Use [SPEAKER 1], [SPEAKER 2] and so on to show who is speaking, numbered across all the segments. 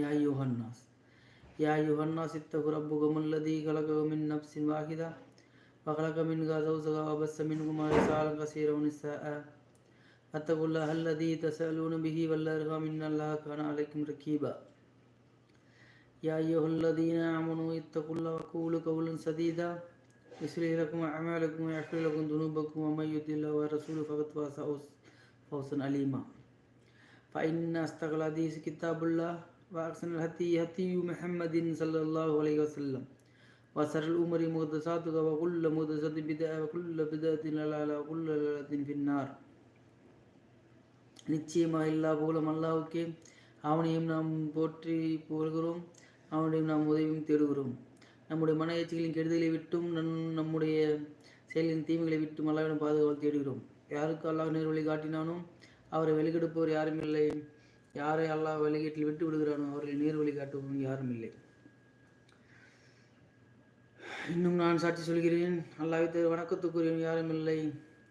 [SPEAKER 1] يا أيها الناس يا أيها الناس اتقوا ربكم الذي خلقكم من نفس واحدة وخلق منها زوجها وبث منهما رجالا كثيرا ونساء فاتقوا الله الذي تسألون به والأرحام إن الله كان عليكم رقيبا يا أيها الذين آمنوا اتقوا الله وقولوا قولا سديدا يصلح لكم أعمالكم ويغفر لكم ذنوبكم ومن يطع الله ورسوله فقد فاز فوزا عليما فإن أصدق الحديث كتاب الله وأحسن الهدي هدي محمد صلى الله عليه وسلم وشر الأمور محدثاتها وكل محدثة بدعة وكل بدعة ضلالة وكل ضلالة في النار நிச்சயமாக எல்லா புகழும் அல்லாவுக்கே அவனையும் நாம் போற்றி புகழ்கிறோம் அவனையும் நாம் உதவியும் தேடுகிறோம் நம்முடைய மன எச்சைகளின் கெடுதலை விட்டும் நம் நம்முடைய செயலின் தீமைகளை விட்டும் அல்லாவிடம் பாதுகாவல் தேடுகிறோம் யாருக்கு அல்லாஹ் நேர் வழி காட்டினாலும் அவரை வெளிக்கெடுப்பவர் யாரும் இல்லை யாரை அல்லாஹ் வெளியீட்டில் விட்டு விடுகிறானோ அவர்களை நேர் வழி காட்டுவோம் யாரும் இல்லை. இன்னும் நான் சாட்சி சொல்கிறேன். அல்லாஹ் வணக்கத்துக்குரியவன் யாரும் இல்லை.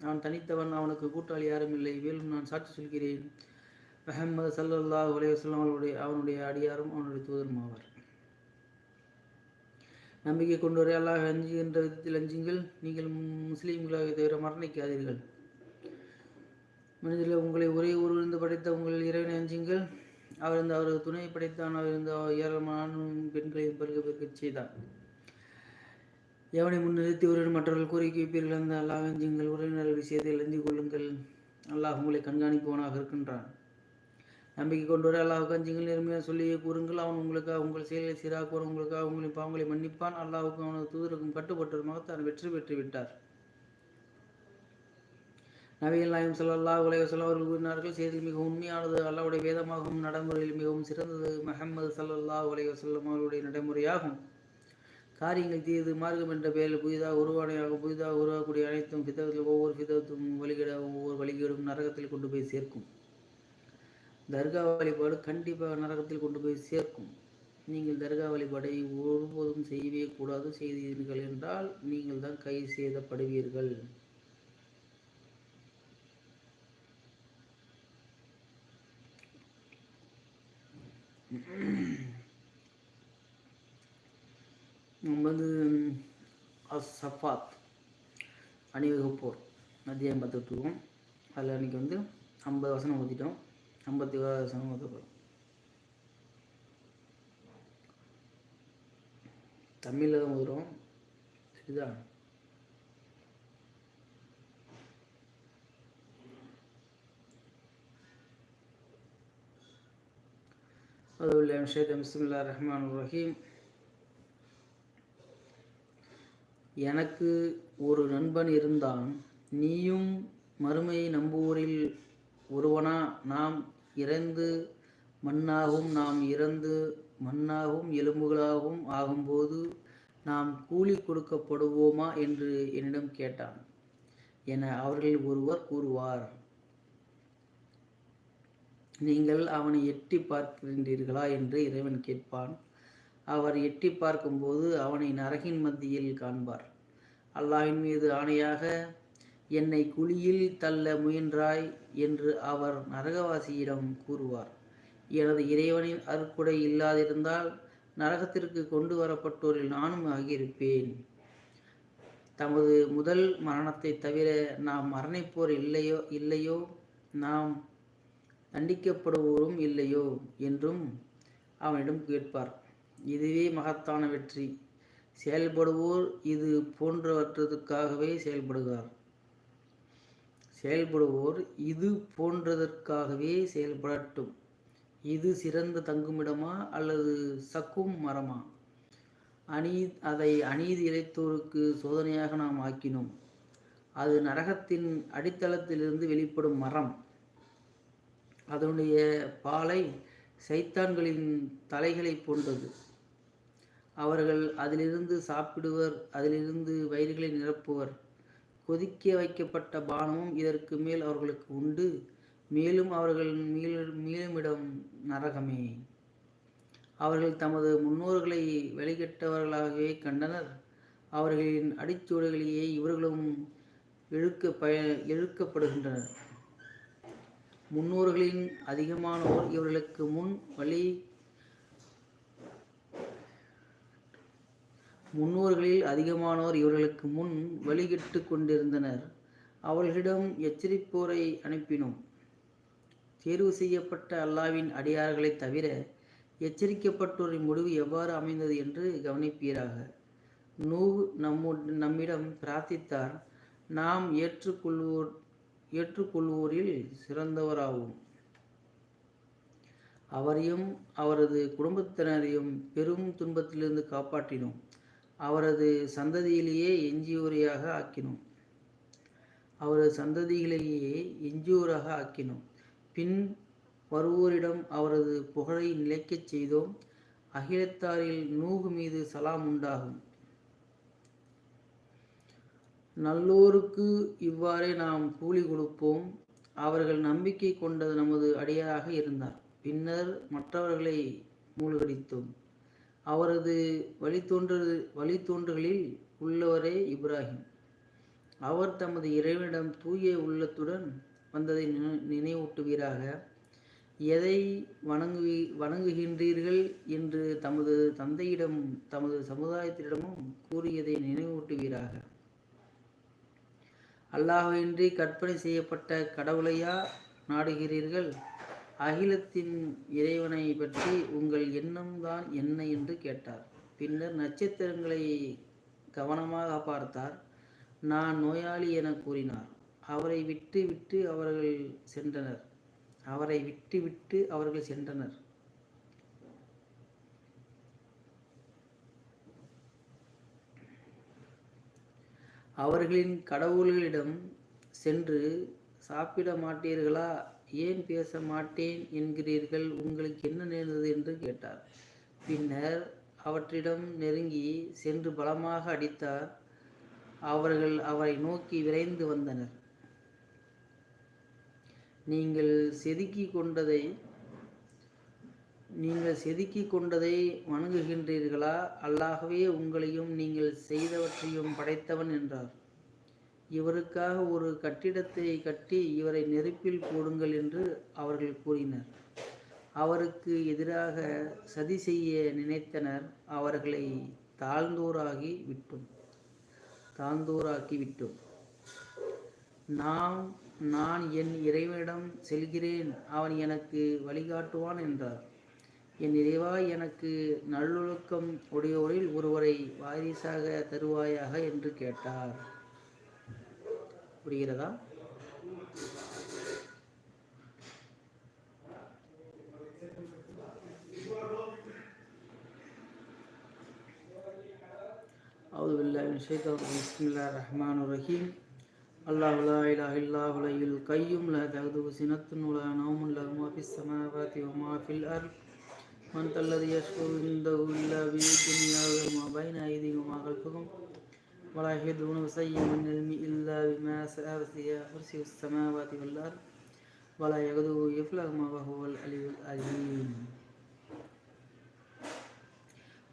[SPEAKER 1] நான் தனித்தவன் அவனுக்கு கூட்டாளி யாரும் இல்லை. மேலும் நான் சாட்சி சொல்கிறேன். அஹம்மது சல்லல்லா அலைவசல்லாம் அவனுடைய அவனுடைய அடியாரும் அவனுடைய தூதரும் ஆவார். நம்பிக்கை கொண்டவரை அல்லாஹ் அஞ்சுகின்ற விதத்தில் அஞ்சுங்கள். நீங்கள் முஸ்லீம்களாக தவிர மரணிக்காதீர்கள். மனிதர்கள் உங்களை ஒரே ஒருவருந்து படைத்த உங்கள் இறைவனை அஞ்சுங்கள். அவர் இந்த அவரது துணையை படைத்தான். அவர் இந்த ஏராளமான பெண்களையும் பெருக பெருக்க செய்தான் எவனை முன்னிறுத்தி ஒருவன் மற்றவர்கள் கோரிக்கை வைப்பீர்கள் அந்த அல்லாஹ் அஞ்சுங்கள். உறவினர்கள் செய்து அஞ்சு கொள்ளுங்கள். அல்லாஹ் உங்களை கண்காணிப்பவனாக இருக்கின்றான். நம்பிக்கை கொண்டு வர அல்லாஹுக்கு அஞ்சுங்கள். நேர்மையாக சொல்லியே கூறுங்கள். அவன் உங்களுக்காக உங்கள் செயலை சீராக்குவான். உங்களுக்காக உங்களின் பாவங்களை மன்னிப்பான். அல்லாஹுக்கும் அவனது தூதருக்கும் கட்டுப்பட்டதுமாக தான் வெற்றி பெற்று விட்டார் நபிகள் நாயம் சல்லாஹ் உலக அவர்கள் கூறினார்கள் செய்தியில் மிகவும் உண்மையானது அல்லாவுடைய வேதமாகவும் நடைமுறையில் மிகவும் சிறந்தது மஹம்மது சல்லல்லாஹ் உலக செல்லம் அவர்களுடைய நடைமுறையாகும். காரியங்கள் தீது மார்க்கம் என்ற பெயரில் புதிதாக உருவானையாக புதிதாக உருவாகக்கூடிய அனைத்தும் பிதகத்தில் ஒவ்வொரு பிதகத்தும் வழிகிட ஒவ்வொரு வழிகேடும் நரகத்தில் கொண்டு போய் சேர்க்கும். தர்கா வழிபாடு கண்டிப்பாக நரகத்தில் கொண்டு போய் சேர்க்கும். நீங்கள் தர்கா வழிபாடை ஒருபோதும் செய்யவே கூடாது செய்தீர்கள் என்றால் நீங்கள் தான் கை செய்தப்படுவீர்கள் நம்ம வந்து சஃபாத் அணிவகுப்போர் அத்தியாயம் பார்த்துட்ருக்கோம். அதில் அன்றைக்கி வந்து ஐம்பது வசனம் ஊற்றிட்டோம் ஐம்பத்தி ஓராவது வசனம் ஊற்றப்போம் தமிழில் தான் ஊதுறோம் சரிதான் அதுல விஷயத்தை பிஸ்மில்லா ரஹ்மான் ரஹீம். எனக்கு ஒரு நண்பன் இருந்தான். நீயும் மறுமையை நம்புவோரில் ஒருவனா? நாம் இறந்து மண்ணாகவும் நாம் இறந்து மண்ணாகவும் எலும்புகளாகவும் ஆகும்போது நாம் கூலி கொடுக்கப்படுவோமா? என்று என்னிடம் கேட்டான். என அவர்களில் ஒருவர் கூறுவார். நீங்கள் அவனை எட்டி பார்க்கின்றீர்களா? என்று இறைவன் கேட்பான். அவர் எட்டி பார்க்கும்போது அவனை நரகின் மத்தியில் காண்பார். அல்லாஹின் மீது ஆணையாக என்னை குழியில் தள்ள முயன்றாய் என்று அவர் நரகவாசியிடம் கூறுவார். எனது இறைவனின் அருக்குடை இல்லாதிருந்தால் நரகத்திற்கு கொண்டு வரப்பட்டோரில் நானும் ஆகியிருப்பேன். தமது முதல் மரணத்தை தவிர நாம் மரணிப்போர் இல்லையோ இல்லையோ நாம் தண்டிக்கப்படுவோரும் இல்லையோ? என்றும் அவனிடம் கேட்பார். இதுவே மகத்தான வெற்றி. செயல்படுவோர் இது போன்றவற்றதுக்காகவே செயல்படுகிறார். செயல்படுவோர் இது போன்றதற்காகவே செயல்படட்டும். இது சிறந்த தங்குமிடமா அல்லது சக்கும் மரமா? அநீ அதை அநீதி இழைத்தோருக்கு சோதனையாக நாம் ஆக்கினோம். அது நரகத்தின் அடித்தளத்திலிருந்து வெளிப்படும் மரம். அதனுடைய பாலை சைத்தான்களின் தலைகளை போன்றது. அவர்கள் அதிலிருந்து சாப்பிடுவர் அதிலிருந்து வயிறுகளை நிரப்புவர். கொதிக்க வைக்கப்பட்ட பானமும் இதற்கு மேல் அவர்களுக்கு உண்டு. மேலும் அவர்கள் மீளுமிடம் நரகமே. அவர்கள் தமது முன்னோர்களை வெளிக்கட்டவர்களாகவே கண்டனர். அவர்களின் அடிச்சுவடுகளையே இவர்களும் இழுக்க பய இழுக்கப்படுகின்றனர். முன்னோர்களின் அதிகமானோர் இவர்களுக்கு முன் வழி முன்னோர்களில் அதிகமானோர் இவர்களுக்கு முன் வழிகிட்டு கொண்டிருந்தனர். அவர்களிடம் எச்சரிப்போரை அனுப்பினோம். தேர்வு செய்யப்பட்ட அல்லாவின் அடியார்களை தவிர எச்சரிக்கப்பட்டோரின் முடிவு எவ்வாறு அமைந்தது என்று கவனிப்பீராக. நூ நம்மு நம்மிடம் பிரார்த்தித்தார். நாம் ஏற்றுக்கொள்வோர் ஏற்றுக்கொள்வோரில் சிறந்தவராகும் அவரையும் அவரது குடும்பத்தினரையும் பெரும் துன்பத்திலிருந்து காப்பாற்றினோம். அவரது சந்ததியிலேயே எஞ்சியோரையாக ஆக்கினோம். அவரது சந்ததிகளையே எஞ்சியோராக ஆக்கினோம். பின் வருவோரிடம் அவரது புகழை நிலைக்கச் செய்தோம். அகிலத்தாரில் நூகு மீது சலாம் உண்டாகும். நல்லோருக்கு இவ்வாறே நாம் கூலி கொடுப்போம். அவர்கள் நம்பிக்கை கொண்டது நமது அடியாராக இருந்தார். பின்னர் மற்றவர்களை மூழ்கடித்தோம். அவரது வழித்தோன்று வழித்தோன்றுகளில் உள்ளவரே இப்ராஹிம். அவர் தமது இறைவனிடம் தூய உள்ளத்துடன் வந்ததை நினைவூட்டுவீராக. எதை வணங்கு வணங்குகின்றீர்கள் என்று தமது தந்தையிடம் தமது சமுதாயத்திடமும் கூறியதை நினைவூட்டுவீராக. அல்லாஹின்றி கற்பனை செய்யப்பட்ட கடவுளையா நாடுகிறீர்கள்? அகிலத்தின் இறைவனை பற்றி உங்கள் எண்ணம்தான் என்ன என்று கேட்டார். பின்னர் நட்சத்திரங்களை கவனமாக பார்த்தார். நான் நோயாளி என கூறினார். அவரை விட்டு விட்டு அவர்கள் சென்றனர். அவரை விட்டு விட்டு அவர்கள் சென்றனர். அவர்களின் கடவுள்களிடம் சென்று சாப்பிட மாட்டீர்களா ஏன் பேச மாட்டேன் என்கிறீர்கள்? உங்களுக்கு என்ன நேர்ந்தது என்று கேட்டார். பின்னர் அவற்றிடம் நெருங்கி சென்று பலமாக அடித்தார். அவர்கள் அவரை நோக்கி விரைந்து வந்தனர். நீங்கள் செதுக்கி கொண்டதை நீங்கள் செதுக்கி கொண்டதை வணங்குகின்றீர்களா? அல்லாகவே உங்களையும் நீங்கள் செய்தவற்றையும் படைத்தவன் என்றார். இவருக்காக ஒரு கட்டிடத்தை கட்டி இவரை நெருப்பில் போடுங்கள் என்று அவர்கள் கூறினர். அவருக்கு எதிராக சதி செய்ய நினைத்தனர். அவர்களை தாழ்ந்தோராகி விட்டோம். தாழ்ந்தோராக்கி விட்டோம். நாம் நான் என் இறைவனிடம் செல்கிறேன். அவன் எனக்கு வழிகாட்டுவான் என்றார். என் இறைவா எனக்கு நல்லொழுக்கம் உடையோரில் ஒருவரை வாரிசாக தருவாயாக என்று கேட்டார் புரிகிறதா أعوذ بالله من الشيطان الرجيم بسم الله الرحمن الرحيم الله لا إله إلا هو الحي القيوم لا تأخذه سنة ولا نوم له ما في السماوات وما في الأرض من الذي يشفع عنده إلا بإذنه وما بين أيديهم وما خلفهم ولا يحيطون بشيء من علم إلا بما سأل كرسي السماوات والأرض ولا يغدو يفلهما وهو العلي العظيم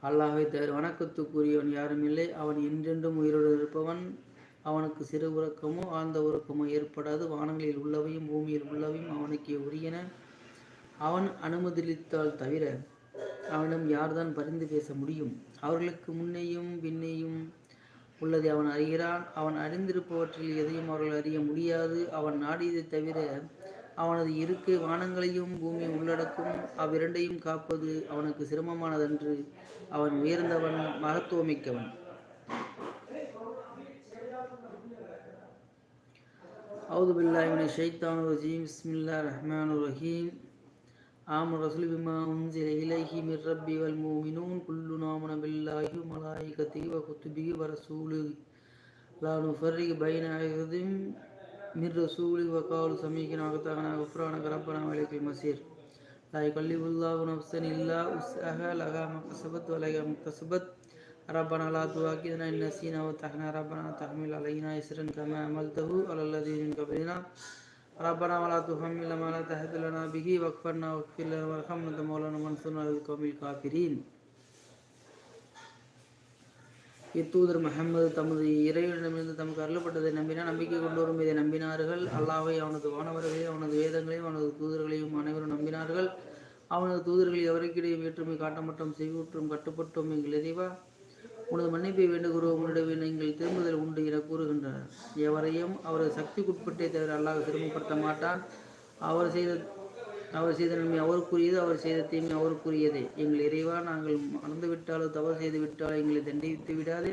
[SPEAKER 1] அல்லாஹை தவிர வணக்கத்துக்குரியவன் யாரும் இல்லை அவன் என்றென்றும் உயிரோடு இருப்பவன் அவனுக்கு சிறு உறக்கமோ ஆழ்ந்த உறக்கமோ ஏற்படாது வானங்களில் உள்ளவையும் பூமியில் உள்ளவையும் அவனுக்கு உரியன அவன் அனுமதித்தால் தவிர அவனிடம் யார்தான் பரிந்து பேச முடியும் அவர்களுக்கு முன்னேயும் பின்னேயும் உள்ளதை அவன் அறிகிறான் அவன் அறிந்திருப்பவற்றில் எதையும் அவர்கள் அறிய முடியாது அவன் நாடியதை தவிர அவனது இருக்கை வானங்களையும் பூமியை உள்ளடக்கும் அவ்விரண்டையும் காப்பது அவனுக்கு சிரமமானதன்று அவன் உயர்ந்தவன் மகத்துவமிக்கவன் أعوذ بالله من الشيطان الرجيم بسم الله الرحمن الرحيم آمن الرسول بما أنزل إليه من ربي والمؤمنون كلنا آمن بالله وملائكته وكتبه ورسوله لا نفرق بين أحد من رسول وقالوا سميعنا وأطعنا غفرانك ربنا وإليك المصير لا يكلف الله نفسا إلا وسعها لها ما كسبت ولها ما اكتسبت ربنا لا تؤاخذنا إن نسينا وتحنا ربنا تحمل علينا إسرا كما عملته على الذين من قبلنا ربنا ولا تحمل ما لا تحد لنا به واغفرنا واغفر لنا وارحمنا مولانا وانصرنا على القوم الكافرين இத்தூதர் முகமது தமது இறைவனிடமிருந்து தமக்கு அருளப்பட்டதை நம்பினார் நம்பிக்கை கொண்டோரும் இதை நம்பினார்கள் அல்லாவை அவனது வானவர்களையும் அவனது வேதங்களையும் அவனது தூதர்களையும் அனைவரும் நம்பினார்கள் அவனது தூதர்கள் எவருக்கிடையே வேற்றுமை காட்டமட்டும் செய்வற்றும் கட்டுப்பட்டோம் எங்கள் இறைவா உனது மன்னிப்பை வேண்டுகிறோம். உன்னிடம் நீங்கள் திரும்புதல் உண்டு என கூறுகின்றனர். எவரையும் அவரது சக்திக்குட்பட்டே தவிர அல்லாஹ் சிரமப்படுத்த மாட்டான். அவர் செய்த அவர் செய்த நன்மை அவருக்குரியது அவர் செய்த தீமை அவருக்குரியதே எங்கள் இறைவா நாங்கள் மறந்துவிட்டாலோ தவறு செய்து விட்டாலோ எங்களை தண்டித்து விடாதே.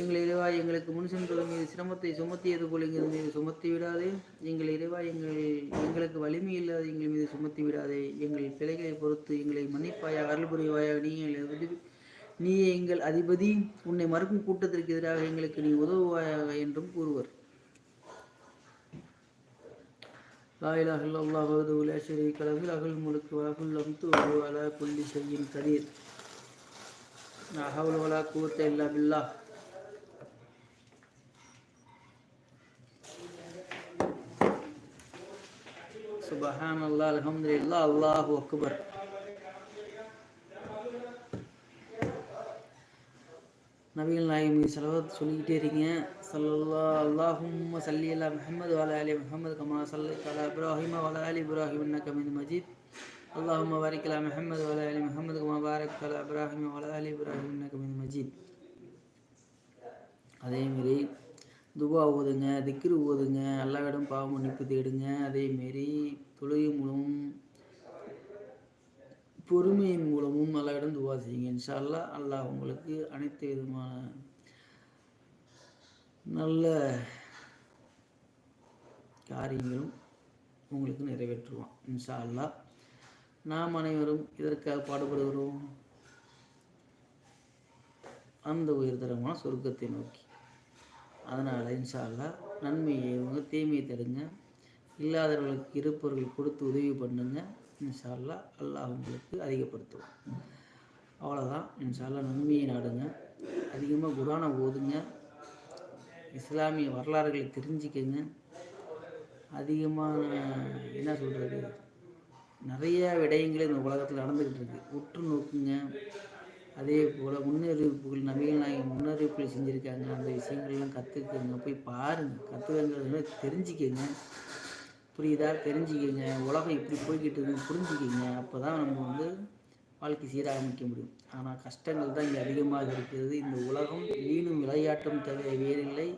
[SPEAKER 1] எங்கள் இறைவா எங்களுக்கு முன் சென்றதும் மீது சிரமத்தை சுமத்தியது போல் எங்கள் மீது சுமத்தி விடாதே. எங்கள் இறைவா எங்கள் எங்களுக்கு வலிமை இல்லாத எங்கள் மீது சுமத்தி விடாதே. எங்கள் பிழைகளை பொறுத்து எங்களை மன்னிப்பாயாக அருள் புரிவாயாக நீங்கள் எங்களை நீ எங்கள் அதிபதி உன்னை மறுக்கும் கூட்டத்திற்கு எதிராக எங்களுக்கு நீ உதவுவாயாக என்றும் கூறுவர். லாயிலாஹில் அல்லாஹது அகல் முழுக்கு அகுல் செய்யும் கதீர். அகவுல் வலா கூத்த இல்லா பில்லா சுபஹான் அல்லாஹ் அலமதுல்லா அல்லாஹ் அக்பர். நபிகள் நாயகம் செலவத் சொல்லிக்கிட்டே இருக்கீங்க. சல்லா அல்லாஹும் சல்லி அல்லா முஹம்மது வல அலி முஹம்மது கமா சல்லி கலா இப்ராஹிம் வல அலி இப்ராஹிம் கமீது மஜீத். அல்லாஹும் பாரிக் அலா முஹம்மது வல அலி முஹம்மது கமா பாரக் கலா இப்ராஹிம் வல அலி இப்ராஹிம் கமீது மஜீத். அதேமாரி துபா ஓதுங்க திக்ரு ஓதுங்க விடம் பாவம் மன்னிப்பு தேடுங்க. அதேமாரி தொழுகை மூலம் பொறுமையின் மூலமும் அல்லாவிடம் துவா செய்யுங்க. இன்ஷா அல்லா அல்லாஹ் உங்களுக்கு அனைத்து விதமான நல்ல காரியங்களும் உங்களுக்கு நிறைவேற்றுவான். இன்ஷா அல்லா நாம் அனைவரும் இதற்காக பாடுபடுகிறோம். அந்த உயர்தரமான சொர்க்கத்தை நோக்கி. அதனால் இன்ஷா அல்லா நன்மையை தீமையை தடுங்க. இல்லாதவர்களுக்கு இருப்பவர்கள் கொடுத்து உதவி பண்ணுங்கள் இன்ஷால்லா அல்லாஹ் உங்களுக்கு அதிகப்படுத்துவோம். அவ்வளோதான் இன்ஷால்லா நன்மையை நாடுங்க. அதிகமாக குரானை ஓதுங்க. இஸ்லாமிய வரலாறுகளை தெரிஞ்சுக்கங்க. அதிகமான என்ன சொல்கிறது நிறைய விடயங்கள் இந்த உலகத்தில் நடந்துக்கிட்டு இருக்கு. உற்று நோக்குங்க. அதே போல் முன்னறிவிப்புகள் நவீன நாயகம் முன்னறிவிப்புகள் செஞ்சுருக்காங்க. அந்த விஷயங்கள்லாம் கற்றுக்குங்க போய் பாருங்கள் கற்றுக்கங்கிறத தெரிஞ்சுக்கங்க. புரியுதா? தெரிஞ்சுக்கிங்க. உலகம் இப்படி போய்கிட்டு இருக்குன்னு புரிஞ்சுக்கிங்க. அப்போ தான் நம்ம வந்து வாழ்க்கை சீராக அமைக்க முடியும். ஆனால் கஷ்டங்கள் தான் இங்கே அதிகமாக இருக்கிறது. இந்த உலகம் வீணும் விளையாட்டும் தவிர வேறில்லை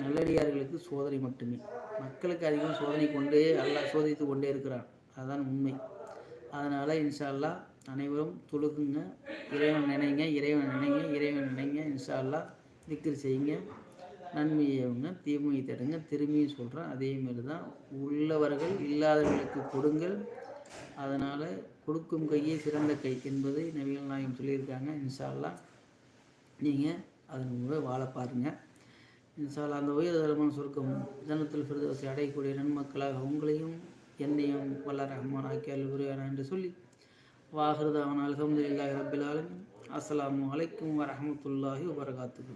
[SPEAKER 1] நல்லடியார்களுக்கு சோதனை மட்டுமே. மக்களுக்கு அதிகம் சோதனை கொண்டே அல்ல சோதித்து கொண்டே இருக்கிறான். அதுதான் உண்மை. அதனால் இன்ஷால்லா அனைவரும் தொழுகுங்க. இறைவன் நினைங்க இறைவன் நினைங்க இறைவன் நினைங்க. இன்ஷால்லா திக்ரு செய்யுங்க. நன்மையை அவங்க தீமையை தடுங்க. திரும்பியும் சொல்கிறேன் அதேமாரி தான் உள்ளவர்கள் இல்லாதவர்களுக்கு கொடுங்கள். அதனால் கொடுக்கும் கையே சிறந்த கை என்பதை நவீன நாயகம் சொல்லியிருக்காங்க. இன்ஷால்லா நீங்கள் அதன் மூலம் வாழ பாருங்கள் இன்ஷால்லா அந்த உயர்தரமான சுருக்கம் ஜனத்தில் பிரதோசை அடையக்கூடிய நன்மக்களாக உங்களையும் என்னையும் வல்ல ரஹ்மான் ஆக்கியால் உருவான என்று சொல்லி வாகிருதாவன் அலமதுல்லாஹி ரபில் ஆலமின். அஸ்லாம் வலைக்கம் வரமத்துல்லாஹி வரகாத்துக்கு